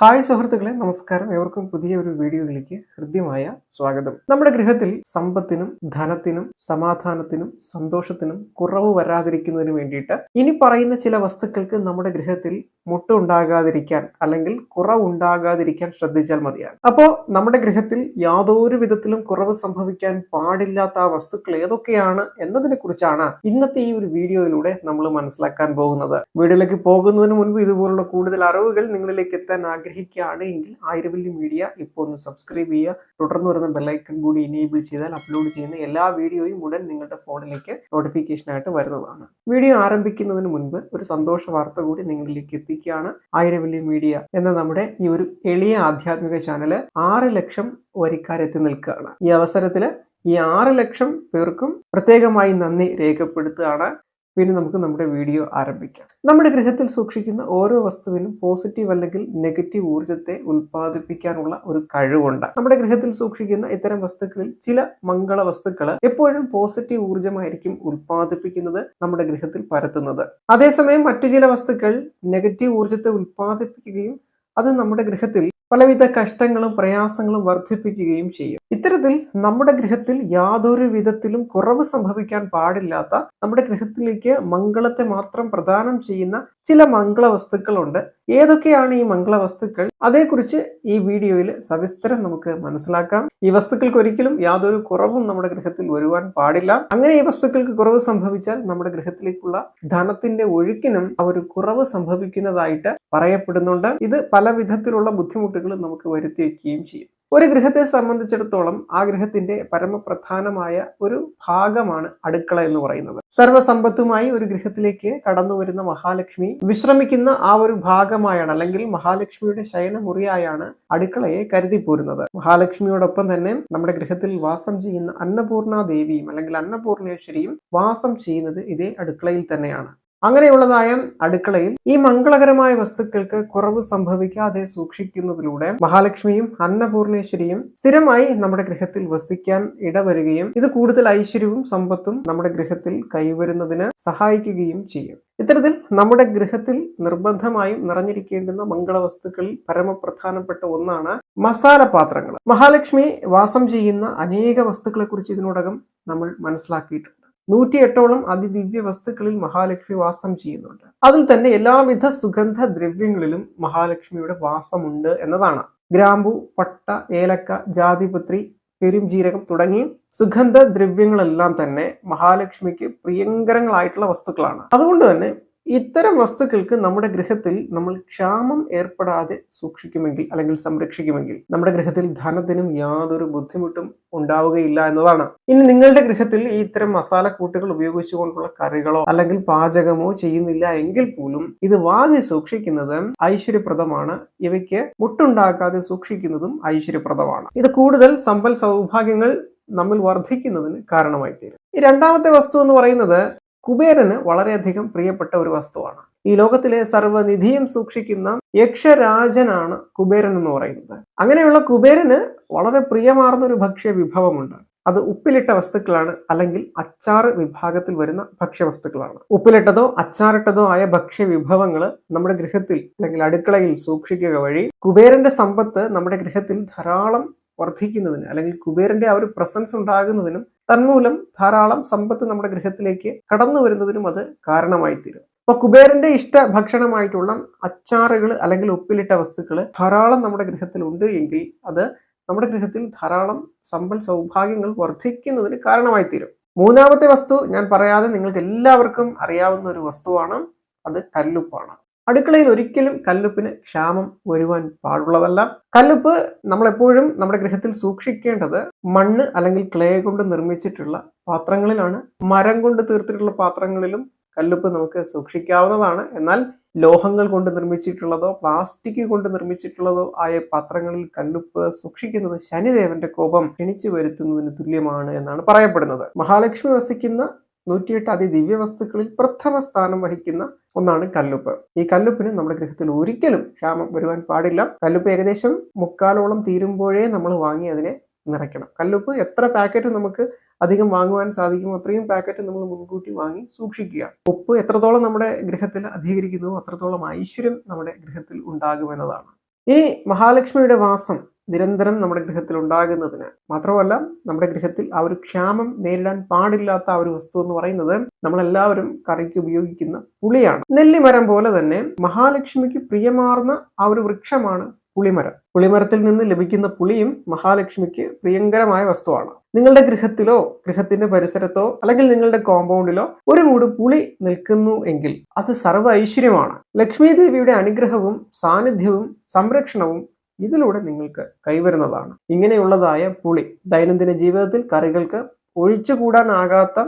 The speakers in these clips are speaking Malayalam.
ഹായ് സുഹൃത്തുക്കളെ നമസ്കാരം. ഏവർക്കും പുതിയ ഒരു വീഡിയോയിലേക്ക് ഹൃദ്യമായ സ്വാഗതം. നമ്മുടെ ഗൃഹത്തിൽ സമ്പത്തിനും ധനത്തിനും സമാധാനത്തിനും സന്തോഷത്തിനും കുറവ് വരാതിരിക്കുന്നതിന് വേണ്ടിയിട്ട് ഇനി പറയുന്ന ചില വസ്തുക്കൾക്ക് നമ്മുടെ ഗൃഹത്തിൽ മുട്ടുണ്ടാകാതിരിക്കാൻ അല്ലെങ്കിൽ കുറവുണ്ടാകാതിരിക്കാൻ ശ്രദ്ധിച്ചാൽ മതിയാണ് അപ്പോൾ നമ്മുടെ ഗൃഹത്തിൽ യാതൊരു വിധത്തിലും കുറവ് സംഭവിക്കാൻ പാടില്ലാത്ത ആ വസ്തുക്കൾ ഏതൊക്കെയാണ് എന്നതിനെ കുറിച്ചാണ് ഇന്നത്തെ ഈ ഒരു വീഡിയോയിലൂടെ നമ്മൾ മനസ്സിലാക്കാൻ പോകുന്നത്. വീഡിയോയിലേക്ക് പോകുന്നതിന് മുൻപ് ഇതുപോലുള്ള കൂടുതൽ അറിവുകൾ നിങ്ങളിലേക്ക് എത്താൻ ആഗ്രഹിക്കുകയാണ് എങ്കിൽ ആയിരവല്ലി മീഡിയ ഇപ്പോൾ ഒന്ന് സബ്സ്ക്രൈബ് ചെയ്യുക. തുടർന്ന് വരുന്ന ബെല്ലൈക്കൺ കൂടി ഇനേബിൾ ചെയ്താൽ അപ്ലോഡ് ചെയ്യുന്ന എല്ലാ വീഡിയോയും ഉടൻ നിങ്ങളുടെ ഫോണിലേക്ക് നോട്ടിഫിക്കേഷനായിട്ട് വരുന്നതാണ്. വീഡിയോ ആരംഭിക്കുന്നതിന് മുൻപ് ഒരു സന്തോഷ വാർത്ത കൂടി നിങ്ങളിലേക്ക് എത്തിക്കുകയാണ് ആയിരവല്ലി മീഡിയ എന്ന നമ്മുടെ ഈ ഒരു എളിയ ആധ്യാത്മിക ചാനൽ ആറ് ലക്ഷം വരിക്കാരെത്തി നിൽക്കുകയാണ്. ഈ അവസരത്തിൽ ഈ ആറ് ലക്ഷം പേർക്കും പ്രത്യേകമായി നന്ദി രേഖപ്പെടുത്തുകയാണ്. പിന്നെ നമുക്ക് നമ്മുടെ വീഡിയോ ആരംഭിക്കാം. നമ്മുടെ ഗൃഹത്തിൽ സൂക്ഷിക്കുന്ന ഓരോ വസ്തുവിനും പോസിറ്റീവ് അല്ലെങ്കിൽ നെഗറ്റീവ് ഊർജത്തെ ഉൽപ്പാദിപ്പിക്കാനുള്ള ഒരു കഴിവുണ്ട്. നമ്മുടെ ഗൃഹത്തിൽ സൂക്ഷിക്കുന്ന ഇത്തരം വസ്തുക്കളിൽ ചില മംഗള വസ്തുക്കൾ എപ്പോഴും പോസിറ്റീവ് ഊർജമായിരിക്കും ഉൽപ്പാദിപ്പിക്കുന്നത് നമ്മുടെ ഗൃഹത്തിൽ പരത്തുന്നത്. അതേസമയം മറ്റു ചില വസ്തുക്കൾ നെഗറ്റീവ് ഊർജത്തെ ഉൽപ്പാദിപ്പിക്കുകയും അത് നമ്മുടെ ഗൃഹത്തിൽ പലവിധ കഷ്ടങ്ങളും പ്രയാസങ്ങളും വർദ്ധിപ്പിക്കുകയും ചെയ്യും. ഇത്തരത്തിൽ നമ്മുടെ ഗ്രഹത്തിൽ യാതൊരു വിധത്തിലും കുറവ് സംഭവിക്കാൻ പാടില്ലാത്ത നമ്മുടെ ഗ്രഹത്തിലേക്ക് മംഗളത്തെ മാത്രം പ്രദാനം ചെയ്യുന്ന ചില മംഗള വസ്തുക്കളുണ്ട് ഏതൊക്കെയാണ് ഈ മംഗള വസ്തുക്കൾ അതേക്കുറിച്ച് ഈ വീഡിയോയിൽ സവിസ്തരം നമുക്ക് മനസ്സിലാക്കാം. ഈ വസ്തുക്കൾക്ക് ഒരിക്കലും യാതൊരു കുറവും നമ്മുടെ ഗ്രഹത്തിൽ വരുവാൻ പാടില്ല. അങ്ങനെ ഈ വസ്തുക്കൾക്ക് കുറവ് സംഭവിച്ചാൽ നമ്മുടെ ഗ്രഹത്തിലേക്കുള്ള ധനത്തിന്റെ ഒഴുക്കിനും ആ ഒരു കുറവ് സംഭവിക്കുന്നതായിട്ട് പറയപ്പെടുന്നുണ്ട്. ഇത് പല വിധത്തിലുള്ള ബുദ്ധിമുട്ടുകൾ നമുക്ക് വരുത്തി വയ്ക്കുകയും ചെയ്യും. ഒരു ഗൃഹത്തെ സംബന്ധിച്ചിടത്തോളം ആ ഗൃഹത്തിന്റെ പരമപ്രധാനമായ ഒരു ഭാഗമാണ് അടുക്കള എന്ന് പറയുന്നത്. സർവസമ്പത്തുമായി ഒരു ഗൃഹത്തിലേക്ക് കടന്നു വരുന്ന മഹാലക്ഷ്മി വിശ്രമിക്കുന്ന ആ ഒരു ഭാഗമായാണ് അല്ലെങ്കിൽ മഹാലക്ഷ്മിയുടെ ശയനമുറിയായാണ് അടുക്കളയെ കരുതി പോരുന്നത് മഹാലക്ഷ്മിയോടൊപ്പം തന്നെ നമ്മുടെ ഗൃഹത്തിൽ വാസം ചെയ്യുന്ന അന്നപൂർണ ദേവിയും അല്ലെങ്കിൽ അന്നപൂർണേശ്വരിയും വാസം ചെയ്യുന്നത് ഇതേ അടുക്കളയിൽ തന്നെയാണ്. അങ്ങനെയുള്ളതായ അടുക്കളയിൽ ഈ മംഗളകരമായ വസ്തുക്കൾക്ക് കുറവ് സംഭവിക്കാതെ സൂക്ഷിക്കുന്നതിലൂടെ മഹാലക്ഷ്മിയും അന്നപൂർണേശ്വരിയും സ്ഥിരമായി നമ്മുടെ ഗൃഹത്തിൽ വസിക്കാൻ ഇടവരുകയും ഇത് കൂടുതൽ ഐശ്വര്യവും സമ്പത്തും നമ്മുടെ ഗൃഹത്തിൽ കൈവരുന്നതിന് സഹായിക്കുകയും ചെയ്യും. ഇത്തരത്തിൽ നമ്മുടെ ഗൃഹത്തിൽ നിർബന്ധമായും നിറഞ്ഞിരിക്കേണ്ടുന്ന മംഗളവസ്തുക്കളിൽ പരമപ്രധാനപ്പെട്ട ഒന്നാണ് മസാല പാത്രങ്ങൾ. മഹാലക്ഷ്മി വാസം ചെയ്യുന്ന അനേക വസ്തുക്കളെക്കുറിച്ച് ഇതിനോടകം നമ്മൾ മനസ്സിലാക്കിയിട്ടുണ്ട്. നൂറ്റിയെട്ടോളം അതിദിവ്യ വസ്തുക്കളിൽ മഹാലക്ഷ്മി വാസം ചെയ്യുന്നുണ്ട്. അതിൽ തന്നെ എല്ലാവിധ സുഗന്ധ ദ്രവ്യങ്ങളിലും മഹാലക്ഷ്മിയുടെ വാസമുണ്ട് എന്നതാണ്. ഗ്രാമ്പു പട്ട ഏലക്ക ജാതിപത്രി പെരുംജീരകം തുടങ്ങി സുഗന്ധ ദ്രവ്യങ്ങളെല്ലാം തന്നെ മഹാലക്ഷ്മിക്ക് പ്രിയങ്കരങ്ങളായിട്ടുള്ള വസ്തുക്കളാണ്. അതുകൊണ്ട് തന്നെ ഇത്തരം വസ്തുക്കൾക്ക് നമ്മുടെ ഗൃഹത്തിൽ നമ്മൾ ക്ഷാമം ഏർപ്പെടാതെ സൂക്ഷിക്കുമെങ്കിൽ അല്ലെങ്കിൽ സംരക്ഷിക്കുമെങ്കിൽ നമ്മുടെ ഗൃഹത്തിൽ ധനത്തിനും യാതൊരു ബുദ്ധിമുട്ടും ഉണ്ടാവുകയില്ല എന്നതാണ്. ഇനി നിങ്ങളുടെ ഗൃഹത്തിൽ ഈ ഇത്തരം മസാലക്കൂട്ടുകൾ ഉപയോഗിച്ചുകൊണ്ടുള്ള കറികളോ അല്ലെങ്കിൽ പാചകമോ ചെയ്യുന്നില്ല എങ്കിൽ പോലും ഇത് വാങ്ങി സൂക്ഷിക്കുന്നത് ഐശ്വര്യപ്രദമാണ്. ഇവയ്ക്ക് മുട്ടുണ്ടാക്കാതെ സൂക്ഷിക്കുന്നതും ഐശ്വര്യപ്രദമാണ്. ഇത് കൂടുതൽ സമ്പൽ സൗഭാഗ്യങ്ങൾ നമ്മൾ വർദ്ധിക്കുന്നതിന് കാരണമായി തീരും രണ്ടാമത്തെ വസ്തു എന്ന് പറയുന്നത് കുബേരന് വളരെയധികം പ്രിയപ്പെട്ട ഒരു വസ്തുവാണ്. ഈ ലോകത്തിലെ സർവനിധിയും സൂക്ഷിക്കുന്ന യക്ഷരാജനാണ് കുബേരൻ എന്ന് പറയുന്നത്. അങ്ങനെയുള്ള കുബേരന് വളരെ പ്രിയമാർന്ന ഒരു ഭക്ഷ്യ വിഭവമുണ്ട്. അത് ഉപ്പിലിട്ട വസ്തുക്കളാണ് അല്ലെങ്കിൽ അച്ചാർ വിഭാഗത്തിൽ വരുന്ന ഭക്ഷ്യവസ്തുക്കളാണ് ഉപ്പിലിട്ടതോ അച്ചാറിട്ടതോ ആയ ഭക്ഷ്യ വിഭവങ്ങൾ നമ്മുടെ ഗൃഹത്തിൽ അല്ലെങ്കിൽ അടുക്കളയിൽ സൂക്ഷിക്കുക വഴി കുബേരന്റെ സമ്പത്ത് നമ്മുടെ ഗൃഹത്തിൽ ധാരാളം വർദ്ധിക്കുന്നതിന് അല്ലെങ്കിൽ കുബേരന്റെ ആ ഒരു പ്രസൻസ് ഉണ്ടാകുന്നതിനും തന്മൂലം ധാരാളം സമ്പത്ത് നമ്മുടെ ഗൃഹത്തിലേക്ക് കടന്നു വരുന്നതിനും അത് കാരണമായി തീരും അപ്പൊ കുബേരന്റെ ഇഷ്ട ഭക്ഷണമായിട്ടുള്ള അച്ചാറുകൾ അല്ലെങ്കിൽ ഉപ്പിലിട്ട വസ്തുക്കൾ ധാരാളം നമ്മുടെ ഗൃഹത്തിൽ ഉണ്ട് എങ്കിൽ അത് നമ്മുടെ ഗൃഹത്തിൽ ധാരാളം സമ്പൽ സൗഭാഗ്യങ്ങൾ വർദ്ധിക്കുന്നതിന് കാരണമായി തീരും മൂന്നാമത്തെ വസ്തു ഞാൻ പറയാതെ നിങ്ങൾക്ക് എല്ലാവർക്കും അറിയാവുന്ന ഒരു വസ്തുവാണ് അത് കല്ലുപ്പാണ്. അടുക്കളയിൽ ഒരിക്കലും കല്ലുപ്പിന് ക്ഷാമം വരുവാൻ പാടുള്ളതല്ല. കല്ലുപ്പ് നമ്മളെപ്പോഴും നമ്മുടെ ഗൃഹത്തിൽ സൂക്ഷിക്കേണ്ടത് മണ്ണ് അല്ലെങ്കിൽ ക്ലേ കൊണ്ട് നിർമ്മിച്ചിട്ടുള്ള പാത്രങ്ങളിലാണ്. മരം കൊണ്ട് തീർത്തിട്ടുള്ള പാത്രങ്ങളിലും കല്ലുപ്പ് നമുക്ക് സൂക്ഷിക്കാവുന്നതാണ്. എന്നാൽ ലോഹങ്ങൾ കൊണ്ട് നിർമ്മിച്ചിട്ടുള്ളതോ പ്ലാസ്റ്റിക് കൊണ്ട് നിർമ്മിച്ചിട്ടുള്ളതോ ആയ പാത്രങ്ങളിൽ കല്ലുപ്പ് സൂക്ഷിക്കുന്നത് ശനിദേവന്റെ കോപം ക്ഷണിച്ചു വരുത്തുന്നതിന് തുല്യമാണ് എന്നാണ് പറയപ്പെടുന്നത്. മഹാലക്ഷ്മി വസിക്കുന്ന നൂറ്റിയെട്ട് അതിദിവ്യ വസ്തുക്കളിൽ പ്രഥമ സ്ഥാനം വഹിക്കുന്ന ഒന്നാണ് കല്ലുപ്പ്. ഈ കല്ലുപ്പിന് നമ്മുടെ ഗൃഹത്തിൽ ഒരിക്കലും ക്ഷാമം വരുവാൻ പാടില്ല. കല്ലുപ്പ് ഏകദേശം മുക്കാലോളം തീരുമ്പോഴേ നമ്മൾ വാങ്ങി അതിനെ നിറയ്ക്കണം. കല്ലുപ്പ് എത്ര പാക്കറ്റ് നമുക്ക് അധികം വാങ്ങുവാൻ സാധിക്കും അത്രയും പാക്കറ്റ് നമ്മൾ മുൻകൂട്ടി വാങ്ങി സൂക്ഷിക്കുക. ഉപ്പ് എത്രത്തോളം നമ്മുടെ ഗൃഹത്തിൽ അധികരിക്കുന്നു അത്രത്തോളം ഐശ്വര്യം നമ്മുടെ ഗൃഹത്തിൽ ഉണ്ടാകുമെന്നതാണ്. ഇനി മഹാലക്ഷ്മിയുടെ വാസം നിരന്തരം നമ്മുടെ ഗൃഹത്തിൽ ഉണ്ടാകുന്നതിന്. മാത്രമല്ല നമ്മുടെ ഗൃഹത്തിൽ ആ ഒരു ക്ഷാമം നേരിടാൻ പാടില്ലാത്ത ആ ഒരു വസ്തു എന്ന് പറയുന്നത് നമ്മളെല്ലാവരും കറിക്ക് ഉപയോഗിക്കുന്ന പുളിയാണ്. നെല്ലിമരം പോലെ തന്നെ മഹാലക്ഷ്മിക്ക് പ്രിയമാർന്ന ആ ഒരു വൃക്ഷമാണ് പുളിമരം. പുളിമരത്തിൽ നിന്ന് ലഭിക്കുന്ന പുളിയും മഹാലക്ഷ്മിക്ക് പ്രിയങ്കരമായ വസ്തുവാണ്. നിങ്ങളുടെ ഗൃഹത്തിലോ ഗൃഹത്തിന്റെ പരിസരത്തോ അല്ലെങ്കിൽ നിങ്ങളുടെ കോമ്പൗണ്ടിലോ ഒരു മൂട് പുളി നിൽക്കുന്നു എങ്കിൽ അത് സർവ ഐശ്വര്യമാണ്. ലക്ഷ്മി ദേവിയുടെ അനുഗ്രഹവും സാന്നിധ്യവും സംരക്ഷണവും ഇതിലൂടെ നിങ്ങൾക്ക് കൈവരുന്നതാണ്. ഇങ്ങനെയുള്ളതായ പുളി ദൈനംദിന ജീവിതത്തിൽ കറികൾക്ക് ഒഴിച്ചുകൂടാനാകാത്ത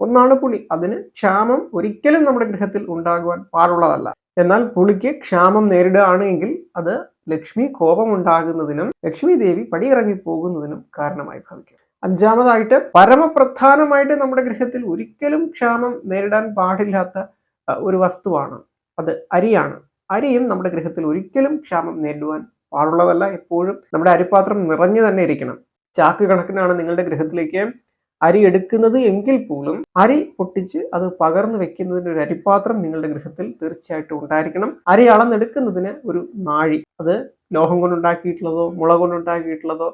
ഒന്നാണ് പുളി. അതിന് ക്ഷാമം ഒരിക്കലും നമ്മുടെ ഗൃഹത്തിൽ ഉണ്ടാകുവാൻ പാടുള്ളതല്ല. എന്നാൽ പുളിക്ക് ക്ഷാമം നേരിടുകയാണ് എങ്കിൽ അത് ലക്ഷ്മി കോപം ഉണ്ടാകുന്നതിനും ലക്ഷ്മി ദേവി പടിയിറങ്ങി പോകുന്നതിനും കാരണമായി ഭവിക്കും. അഞ്ചാമതായിട്ട് പരമപ്രധാനമായിട്ട് നമ്മുടെ ഗൃഹത്തിൽ ഒരിക്കലും ക്ഷാമം നേരിടാൻ പാടില്ലാത്ത ഒരു വസ്തുവാണ്. അത് അരിയാണ്. അരിയും നമ്മുടെ ഗൃഹത്തിൽ ഒരിക്കലും ക്ഷാമം നേരിടുവാൻ പാടുള്ളതല്ല എപ്പോഴും നമ്മുടെ അരിപ്പാത്രം നിറഞ്ഞു തന്നെ ഇരിക്കണം. ചാക്ക് കണക്കിനാണ് നിങ്ങളുടെ ഗൃഹത്തിലേക്ക് അരി എടുക്കുന്നത് എങ്കിൽ പോലും അരി പൊട്ടിച്ച് അത് പകർന്നു വെക്കുന്നതിന് ഒരു അരിപ്പാത്രം നിങ്ങളുടെ ഗൃഹത്തിൽ തീർച്ചയായിട്ടും ഉണ്ടായിരിക്കണം. അരി അളന്നെടുക്കുന്നതിന് ഒരു നാഴി അത് ലോഹം കൊണ്ടുണ്ടാക്കിയിട്ടുള്ളതോ മുള കൊണ്ടുണ്ടാക്കിയിട്ടുള്ളതോ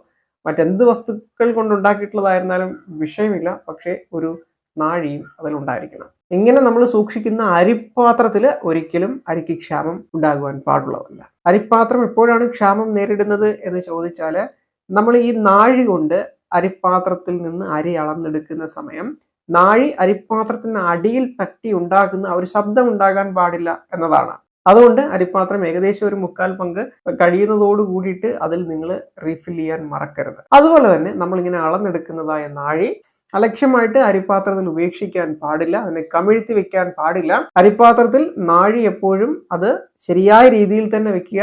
മറ്റെന്ത് വസ്തുക്കൾ കൊണ്ടുണ്ടാക്കിയിട്ടുള്ളതായിരുന്നാലും വിഷയമില്ല. പക്ഷേ ഒരു നാഴിയും അതിലുണ്ടായിരിക്കണം ഇങ്ങനെ നമ്മൾ സൂക്ഷിക്കുന്ന അരിപ്പാത്രത്തിൽ ഒരിക്കലും അരിക്ക് ക്ഷാമം ഉണ്ടാകുവാൻ പാടുള്ളതല്ല. അരിപ്പാത്രം എപ്പോഴാണ് ക്ഷാമം നേരിടുന്നത് എന്ന് ചോദിച്ചാൽ നമ്മൾ ഈ നാഴി കൊണ്ട് അരിപ്പാത്രത്തിൽ നിന്ന് അരി അളന്നെടുക്കുന്ന സമയം നാഴി അരിപ്പാത്രത്തിന് അടിയിൽ തട്ടി ഉണ്ടാക്കുന്ന ഒരു ശബ്ദം ഉണ്ടാകാൻ പാടില്ല എന്നതാണ്. അതുകൊണ്ട് അരിപ്പാത്രം ഏകദേശം ഒരു മുക്കാൽ പങ്ക് കഴിയുന്നതോട് കൂടിയിട്ട് അതിൽ നിങ്ങൾ റീഫിൽ ചെയ്യാൻ മറക്കരുത്. അതുപോലെ തന്നെ നമ്മളിങ്ങനെ അളന്നെടുക്കുന്നതായ നാഴി അലക്ഷ്യമായിട്ട് അരിപ്പാത്രത്തിൽ ഉപേക്ഷിക്കാൻ പാടില്ല അതിനെ കമിഴ്ത്തി വെക്കാൻ പാടില്ല. അരിപ്പാത്രത്തിൽ നാഴി എപ്പോഴും അത് ശരിയായ രീതിയിൽ തന്നെ വെക്കുക.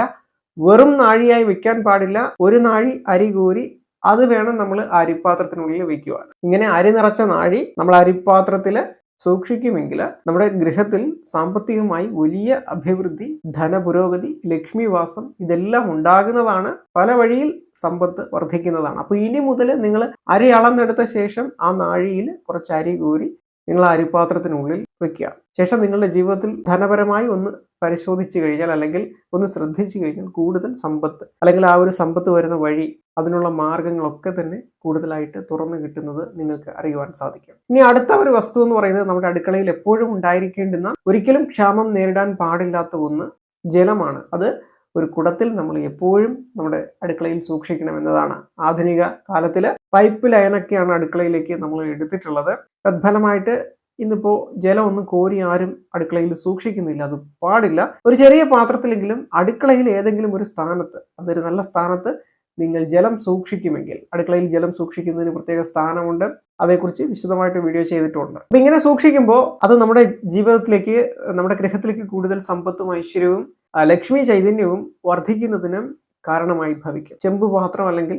വെറും നാഴിയായി വെക്കാൻ പാടില്ല. ഒരു നാഴി അരി കോരി അത് വേണം നമ്മൾ അരിപ്പാത്രത്തിനുള്ളിൽ വെക്കുവാൻ. ഇങ്ങനെ അരി നിറച്ച നാഴി നമ്മൾ അരിപ്പാത്രത്തിൽ സൂക്ഷിക്കുമെങ്കിൽ നമ്മുടെ ഗൃഹത്തിൽ സാമ്പത്തികമായി വലിയ അഭിവൃദ്ധി ധനപുരോഗതി ലക്ഷ്മിവാസം ഇതെല്ലാം ഉണ്ടാകുന്നതാണ്. പല വഴിയിൽ സമ്പത്ത് വർദ്ധിക്കുന്നതാണ്. അപ്പോൾ ഇനി മുതൽ നിങ്ങൾ അരി അളന്നെടുത്ത ശേഷം ആ നാഴിയിൽ കുറച്ച് അരി കോരി നിങ്ങൾ ആ വെക്കുക. ശേഷം നിങ്ങളുടെ ജീവിതത്തിൽ ധനപരമായി ഒന്ന് പരിശോധിച്ചു കഴിഞ്ഞാൽ അല്ലെങ്കിൽ ഒന്ന് ശ്രദ്ധിച്ചു കഴിഞ്ഞാൽ കൂടുതൽ സമ്പത്ത് അല്ലെങ്കിൽ ആ ഒരു സമ്പത്ത് വരുന്ന വഴി അതിനുള്ള മാർഗങ്ങളൊക്കെ തന്നെ കൂടുതലായിട്ട് തുറന്നു കിട്ടുന്നത് നിങ്ങൾക്ക് അറിയുവാൻ സാധിക്കും. ഇനി അടുത്ത ഒരു വസ്തു എന്ന് പറയുന്നത് നമ്മുടെ അടുക്കളയിൽ എപ്പോഴും ഉണ്ടായിരിക്കേണ്ടുന്ന ഒരിക്കലും ക്ഷാമം നേരിടാൻ പാടില്ലാത്ത ഒന്ന് ജലമാണ്. അത് ഒരു കുടത്തിൽ നമ്മൾ എപ്പോഴും നമ്മുടെ അടുക്കളയിൽ സൂക്ഷിക്കണം എന്നതാണ്. ആധുനിക കാലത്തിൽ പൈപ്പ് ലൈനൊക്കെയാണ് അടുക്കളയിലേക്ക് നമ്മൾ എടുത്തിട്ടുള്ളത്. തത്ഫലമായിട്ട് ഇന്നിപ്പോൾ ജലം ഒന്നും കോരി ആരും അടുക്കളയിൽ സൂക്ഷിക്കുന്നില്ല. അത് പാടില്ല. ഒരു ചെറിയ പാത്രത്തിലെങ്കിലും അടുക്കളയിൽ ഏതെങ്കിലും ഒരു സ്ഥാനത്ത് അതൊരു നല്ല സ്ഥാനത്ത് നിങ്ങൾ ജലം സൂക്ഷിക്കുമെങ്കിൽ അടുക്കളയിൽ ജലം സൂക്ഷിക്കുന്നതിന് പ്രത്യേക സ്ഥാനമുണ്ട്. അതേക്കുറിച്ച് വിശദമായിട്ട് വീഡിയോ ചെയ്തിട്ടുണ്ട്. അപ്പൊ ഇങ്ങനെ സൂക്ഷിക്കുമ്പോൾ അത് നമ്മുടെ ജീവിതത്തിലേക്ക് നമ്മുടെ ഗൃഹത്തിലേക്ക് കൂടുതൽ സമ്പത്തും ഐശ്വര്യവും ലക്ഷ്മി ചൈതന്യവും വർദ്ധിക്കുന്നതിനും കാരണമായി ഭവിക്കും. ചെമ്പ് പാത്രം അല്ലെങ്കിൽ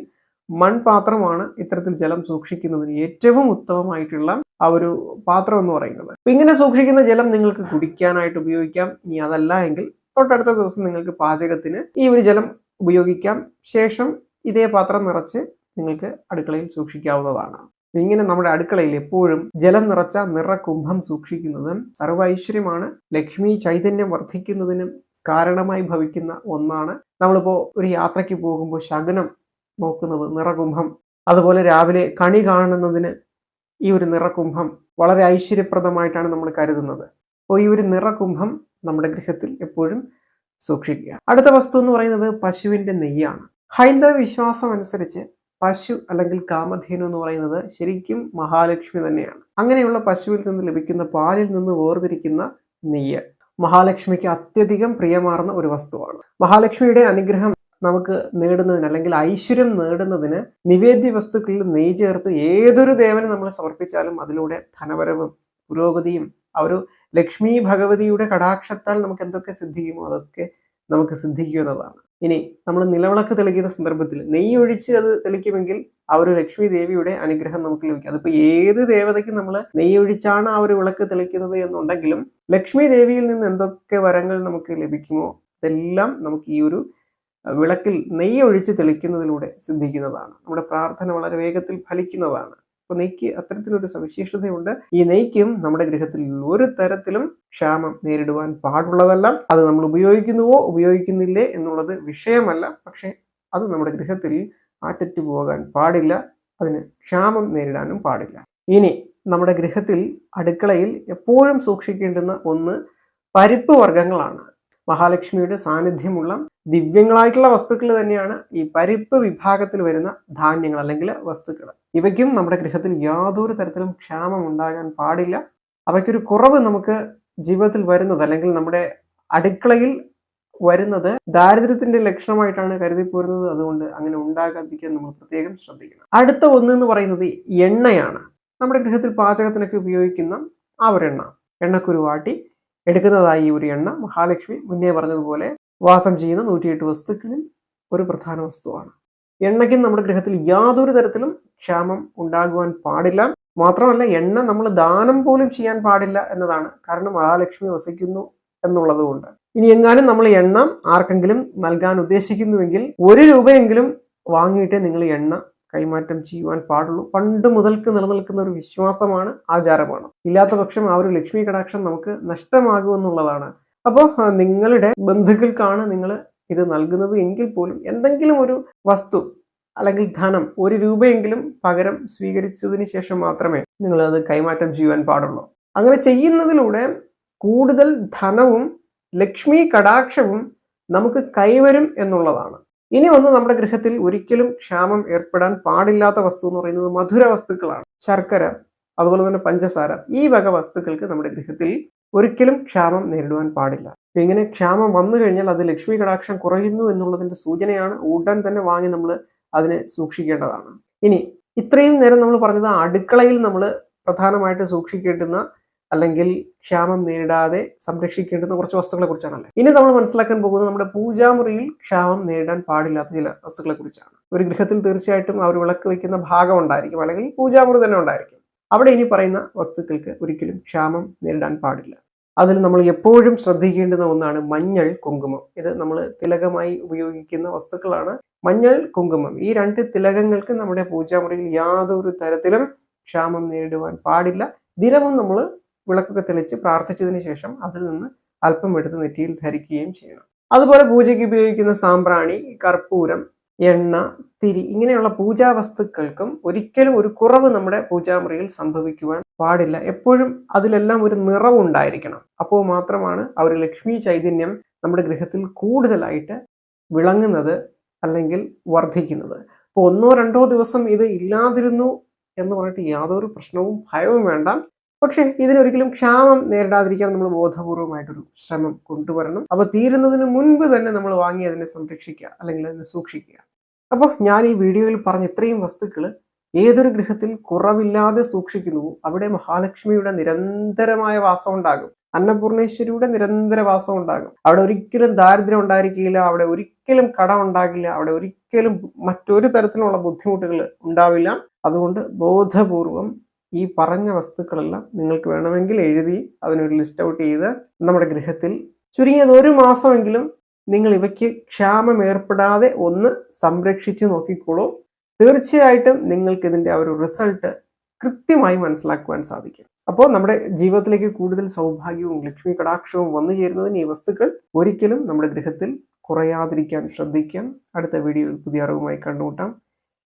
മൺപാത്രമാണ് ഇത്തരത്തിൽ ജലം സൂക്ഷിക്കുന്നതിന് ഏറ്റവും ഉത്തമമായിട്ടുള്ള ആ ഒരു പാത്രം എന്ന് പറയുന്നത്. ഇങ്ങനെ സൂക്ഷിക്കുന്ന ജലം നിങ്ങൾക്ക് കുടിക്കാനായിട്ട് ഉപയോഗിക്കാം. ഇനി അതല്ല എങ്കിൽ തൊട്ടടുത്ത ദിവസം നിങ്ങൾക്ക് പാചകത്തിന് ഈ ഒരു ജലം ഉപയോഗിക്കാം. ശേഷം ഇതേ പാത്രം നിറച്ച് നിങ്ങൾക്ക് അടുക്കളയിൽ സൂക്ഷിക്കാവുന്നതാണ്. ഇങ്ങനെ നമ്മുടെ അടുക്കളയിൽ എപ്പോഴും ജലം നിറച്ച നിറകുംഭം സൂക്ഷിക്കുന്നതും സർവൈശ്വര്യമാണ് ലക്ഷ്മി ചൈതന്യം വർദ്ധിക്കുന്നതിനും കാരണമായി ഭവിക്കുന്ന ഒന്നാണ്. നമ്മളിപ്പോൾ ഒരു യാത്രയ്ക്ക് പോകുമ്പോൾ ശകുനം നോക്കുന്നത് നിറകുംഭം അതുപോലെ രാവിലെ കണി കാണുന്നതിന് ഈ ഒരു നിറകുംഭം വളരെ ഐശ്വര്യപ്രദമായിട്ടാണ് നമ്മൾ കരുതുന്നത്. അപ്പോൾ ഈ ഒരു നിറകുംഭം നമ്മുടെ ഗൃഹത്തിൽ എപ്പോഴും സൂക്ഷിക്കുക. അടുത്ത വസ്തു എന്ന് പറയുന്നത് പശുവിന്റെ നെയ്യാണ്. ഹൈന്ദവ വിശ്വാസം അനുസരിച്ച് പശു അല്ലെങ്കിൽ കാമധേനു എന്ന് പറയുന്നത് ശരിക്കും മഹാലക്ഷ്മി തന്നെയാണ്. അങ്ങനെയുള്ള പശുവിൽ നിന്ന് ലഭിക്കുന്ന പാലിൽ നിന്ന് വേർതിരിക്കുന്ന നെയ്യ്. മഹാലക്ഷ്മിക്ക് അത്യധികം പ്രിയമാർന്ന ഒരു വസ്തുവാണ്. മഹാലക്ഷ്മിയുടെ അനുഗ്രഹം നമുക്ക് നേടുന്നതിന് അല്ലെങ്കിൽ ഐശ്വര്യം നേടുന്നതിന് നിവേദ്യ വസ്തുക്കളിൽ നെയ് ചേർത്ത് ഏതൊരു ദേവന് നമ്മൾ സമർപ്പിച്ചാലും അതിലൂടെ ധനപരവും പുരോഗതിയും ആ ഒരു ലക്ഷ്മി ഭഗവതിയുടെ കടാക്ഷത്താൽ നമുക്ക് എന്തൊക്കെ സിദ്ധിക്കുമോ അതൊക്കെ നമുക്ക് സിദ്ധിക്കുന്നതാണ്. ഇനി നമ്മൾ നിലവിളക്ക് തെളിക്കുന്ന സന്ദർഭത്തിൽ നെയ്യ് ഒഴിച്ച് അത് തെളിക്കുമെങ്കിൽ ആ ഒരു ലക്ഷ്മി ദേവിയുടെ അനുഗ്രഹം നമുക്ക് ലഭിക്കും. അതിപ്പോൾ ഏത് ദേവതയ്ക്ക് നമ്മൾ നെയ്യ് ഒഴിച്ചാണ് ആ ഒരു വിളക്ക് തെളിക്കുന്നത് എന്നുണ്ടെങ്കിലും ലക്ഷ്മി ദേവിയിൽ നിന്ന് എന്തൊക്കെ വരങ്ങൾ നമുക്ക് ലഭിക്കുമോ? അതെല്ലാം നമുക്ക് ഈ ഒരു വിളക്കിൽ നെയ്യ് ഒഴിച്ച് തെളിക്കുന്നതിലൂടെ സിദ്ധിക്കുന്നതാണ്. നമ്മുടെ പ്രാർത്ഥന വളരെ വേഗത്തിൽ ഫലിക്കുന്നതാണ്. അപ്പൊ നെയ്ക്ക് അത്തരത്തിലൊരു സവിശേഷതയുണ്ട്. ഈ നെയ്ക്കും നമ്മുടെ ഗ്രഹത്തിൽ ഒരു തരത്തിലും ക്ഷാമം നേരിടുവാൻ പാടുള്ളതല്ല. അത് നമ്മൾ ഉപയോഗിക്കുന്നുവോ ഉപയോഗിക്കുന്നില്ലേ എന്നുള്ളത് വിഷയമല്ല. പക്ഷെ അത് നമ്മുടെ ഗ്രഹത്തിൽ ആറ്ററ്റു പോകാൻ പാടില്ല. അതിന് ക്ഷാമം നേരിടാനും പാടില്ല. ഇനി നമ്മുടെ ഗൃഹത്തിൽ അടുക്കളയിൽ എപ്പോഴും സൂക്ഷിക്കേണ്ടുന്ന ഒന്ന് പരിപ്പ് വർഗങ്ങളാണ്. മഹാലക്ഷ്മിയുടെ സാന്നിധ്യമുള്ള ദിവ്യങ്ങളായിട്ടുള്ള വസ്തുക്കൾ തന്നെയാണ് ഈ പരിപ്പ് വിഭാഗത്തിൽ വരുന്ന ധാന്യങ്ങൾ അല്ലെങ്കിൽ വസ്തുക്കൾ. ഇവയ്ക്കും നമ്മുടെ ഗൃഹത്തിൽ യാതൊരു തരത്തിലും ക്ഷാമം ഉണ്ടാകാൻ പാടില്ല. അവയ്ക്കൊരു കുറവ് നമുക്ക് ജീവിതത്തിൽ വരുന്നത് അല്ലെങ്കിൽ നമ്മുടെ അടുക്കളയിൽ വരുന്നത് ദാരിദ്ര്യത്തിന്റെ ലക്ഷണമായിട്ടാണ് കരുതി പോരുന്നത് അതുകൊണ്ട് അങ്ങനെ ഉണ്ടാകാതിരിക്കാൻ നമ്മൾ പ്രത്യേകം ശ്രദ്ധിക്കണം. അടുത്ത ഒന്ന് എന്ന് പറയുന്നത് എണ്ണയാണ്. നമ്മുടെ ഗൃഹത്തിൽ പാചകത്തിനൊക്കെ ഉപയോഗിക്കുന്ന ആ ഒരു എണ്ണ എണ്ണക്കുരു വാട്ടി എടുക്കുന്നതായി ഒരു എണ്ണ മഹാലക്ഷ്മി മുന്നേ പറഞ്ഞതുപോലെ വാസം ചെയ്യുന്ന നൂറ്റിയെട്ട് വസ്തുക്കളിൽ ഒരു പ്രധാന വസ്തുവാണ്. എണ്ണയ്ക്ക് നമ്മുടെ ഗൃഹത്തിൽ യാതൊരു തരത്തിലും ക്ഷാമം ഉണ്ടാകുവാൻ പാടില്ല. മാത്രമല്ല എണ്ണ നമ്മൾ ദാനം പോലും ചെയ്യാൻ പാടില്ല എന്നതാണ്. കാരണം മഹാലക്ഷ്മി വസിക്കുന്നു എന്നുള്ളത് കൊണ്ട്. ഇനി എങ്ങാനും നമ്മൾ എണ്ണ ആർക്കെങ്കിലും നൽകാൻ ഉദ്ദേശിക്കുന്നുവെങ്കിൽ ഒരു രൂപയെങ്കിലും വാങ്ങിയിട്ടേ നിങ്ങൾ എണ്ണ കൈമാറ്റം ചെയ്യുവാൻ പാടുള്ളൂ. പണ്ട് മുതൽക്ക് നിലനിൽക്കുന്ന ഒരു വിശ്വാസമാണ് ആചാരമാണ്. ഇല്ലാത്ത പക്ഷം ആ ഒരു ലക്ഷ്മി കടാക്ഷം നമുക്ക് നഷ്ടമാകുമെന്നുള്ളതാണ് അപ്പോൾ നിങ്ങളുടെ ബന്ധുക്കൾക്കാണ് നിങ്ങൾ ഇത് നൽകുന്നത് എങ്കിൽ പോലും എന്തെങ്കിലും ഒരു വസ്തു അല്ലെങ്കിൽ ധനം ഒരു രൂപയെങ്കിലും പകരം സ്വീകരിച്ചതിന് ശേഷം മാത്രമേ നിങ്ങൾ അത് കൈമാറ്റം ചെയ്യുവാൻ പാടുള്ളൂ. അങ്ങനെ ചെയ്യുന്നതിലൂടെ കൂടുതൽ ധനവും ലക്ഷ്മി കടാക്ഷവും നമുക്ക് കൈവരും എന്നുള്ളതാണ്. ഇനി വന്ന് നമ്മുടെ ഗൃഹത്തിൽ ഒരിക്കലും ക്ഷാമം ഏർപ്പെടാൻ പാടില്ലാത്ത വസ്തു എന്ന് പറയുന്നത് മധുര വസ്തുക്കളാണ്. ശർക്കര അതുപോലെ തന്നെ പഞ്ചസാര ഈ വക വസ്തുക്കൾക്ക് നമ്മുടെ ഗൃഹത്തിൽ ഒരിക്കലും ക്ഷാമം നേരിടുവാൻ പാടില്ല. ഇങ്ങനെ ക്ഷാമം വന്നു കഴിഞ്ഞാൽ അത് ലക്ഷ്മി കടാക്ഷം കുറയുന്നു എന്നുള്ളതിന്റെ സൂചനയാണ് ഉടൻ തന്നെ വാങ്ങി നമ്മൾ അതിനെ സൂക്ഷിക്കേണ്ടതാണ്. ഇനി ഇത്രയും നേരം നമ്മൾ പറഞ്ഞത് അടുക്കളയിൽ നമ്മൾ പ്രധാനമായിട്ട് സൂക്ഷിക്കേണ്ടുന്ന അല്ലെങ്കിൽ ക്ഷാമം നേരിടാതെ സംരക്ഷിക്കേണ്ടുന്ന കുറച്ച് വസ്തുക്കളെ കുറിച്ചാണല്ലേ? ഇനി നമ്മൾ മനസ്സിലാക്കാൻ പോകുന്നത് നമ്മുടെ പൂജാമുറിയിൽ ക്ഷാമം നേരിടാൻ പാടില്ലാത്ത ചില വസ്തുക്കളെ കുറിച്ചാണ്. ഒരു ഗൃഹത്തിൽ തീർച്ചയായിട്ടും അവർ വിളക്ക് വയ്ക്കുന്ന ഭാഗം ഉണ്ടായിരിക്കും അല്ലെങ്കിൽ പൂജാമുറി തന്നെ ഉണ്ടായിരിക്കും. അവിടെ ഇനി പറയുന്ന വസ്തുക്കൾക്ക് ഒരിക്കലും ക്ഷാമം നേരിടാൻ പാടില്ല. അതിൽ നമ്മൾ എപ്പോഴും ശ്രദ്ധിക്കേണ്ടുന്ന ഒന്നാണ് മഞ്ഞൾ കുങ്കുമം. ഇത് നമ്മൾ തിലകമായി ഉപയോഗിക്കുന്ന വസ്തുക്കളാണ് മഞ്ഞൾ കുങ്കുമം. ഈ രണ്ട് തിലകങ്ങൾക്ക് നമ്മുടെ പൂജാമുറിയിൽ യാതൊരു തരത്തിലും ക്ഷാമം നേരിടുവാൻ പാടില്ല. ദിനവും നമ്മൾ വിളക്കൊക്കെ തെളിച്ച് പ്രാർത്ഥിച്ചതിന് ശേഷം അതിൽ നിന്ന് അല്പം എടുത്ത് നെറ്റിയിൽ ധരിക്കുകയും ചെയ്യണം. അതുപോലെ പൂജയ്ക്ക് ഉപയോഗിക്കുന്ന സാമ്പ്രാണി കർപ്പൂരം എണ്ണ തിരി ഇങ്ങനെയുള്ള പൂജാ വസ്തുക്കൾക്കും ഒരിക്കലും ഒരു കുറവ് നമ്മുടെ പൂജാമുറിയിൽ സംഭവിക്കുവാൻ പാടില്ല. എപ്പോഴും അതിലെല്ലാം ഒരു നിറവുണ്ടായിരിക്കണം. അപ്പോൾ മാത്രമാണ് ആ ഒരു ലക്ഷ്മി ചൈതന്യം നമ്മുടെ ഗൃഹത്തിൽ കൂടുതലായിട്ട് വിളങ്ങുന്നത് അല്ലെങ്കിൽ വർദ്ധിക്കുന്നത്. അപ്പോൾ ഒന്നോ രണ്ടോ ദിവസം ഇത് ഇല്ലാതിരുന്നു എന്ന് പറഞ്ഞിട്ട് യാതൊരു പ്രശ്നവും ഭയവും വേണ്ട. പക്ഷേ ഇതിനൊരിക്കലും ക്ഷാമം നേരിടാതിരിക്കാൻ നമ്മൾ ബോധപൂർവമായിട്ടൊരു ശ്രമം കൊണ്ടുവരണം. അപ്പോൾ തീരുന്നതിന് മുൻപ് തന്നെ നമ്മൾ വാങ്ങി അതിനെ സംരക്ഷിക്കുക അല്ലെങ്കിൽ അതിനെ സൂക്ഷിക്കുക. അപ്പോൾ ഞാൻ ഈ വീഡിയോയിൽ പറഞ്ഞ ഇത്രയും വസ്തുക്കൾ ഏതൊരു ഗൃഹത്തിൽ കുറവില്ലാതെ സൂക്ഷിക്കുന്നുവോ അവിടെ മഹാലക്ഷ്മിയുടെ നിരന്തരമായ വാസം ഉണ്ടാകും. അന്നപൂർണേശ്വരിയുടെ നിരന്തര വാസം ഉണ്ടാകും. അവിടെ ഒരിക്കലും ദാരിദ്ര്യം ഉണ്ടായിരിക്കില്ല അവിടെ ഒരിക്കലും കടം ഉണ്ടാകില്ല അവിടെ ഒരിക്കലും മറ്റൊരു തരത്തിലുള്ള ബുദ്ധിമുട്ടുകൾ ഉണ്ടാവില്ല. അതുകൊണ്ട് ബോധപൂർവം ഈ പറഞ്ഞ വസ്തുക്കളെല്ലാം നിങ്ങൾക്ക് വേണമെങ്കിൽ എഴുതി അതിനൊരു ലിസ്റ്റ് ഔട്ട് ചെയ്ത് നമ്മുടെ ഗൃഹത്തിൽ ചുരുങ്ങിയത് ഒരു മാസമെങ്കിലും നിങ്ങൾ ഇവയ്ക്ക് ക്ഷാമം ഏർപ്പെടാതെ ഒന്ന് സംരക്ഷിച്ചു നോക്കിക്കോളൂ. തീർച്ചയായിട്ടും നിങ്ങൾക്ക് ഇതിന്റെ ആ ഒരു റിസൾട്ട് കൃത്യമായി മനസ്സിലാക്കുവാൻ സാധിക്കും. അപ്പോൾ നമ്മുടെ ജീവിതത്തിലേക്ക് കൂടുതൽ സൗഭാഗ്യവും ലക്ഷ്മി കടാക്ഷവും വന്നു ചേരുന്നതിന് ഈ വസ്തുക്കൾ ഒരിക്കലും നമ്മുടെ ഗൃഹത്തിൽ കുറയാതിരിക്കാൻ ശ്രദ്ധിക്കാം. അടുത്ത വീഡിയോയിൽ പുതിയ അറിവുമായി കണ്ടുമുട്ടാം.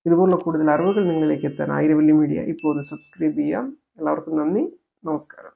ഇതുപോലുള്ള കൂടുതൽ അറിവുകൾ നിങ്ങളിലേക്ക് എത്താൻ ആയിരവല്ലി മീഡിയ ഇപ്പോൾ ഒന്ന് സബ്സ്ക്രൈബ് ചെയ്യാം. എല്ലാവർക്കും നന്ദി. നമസ്കാരം.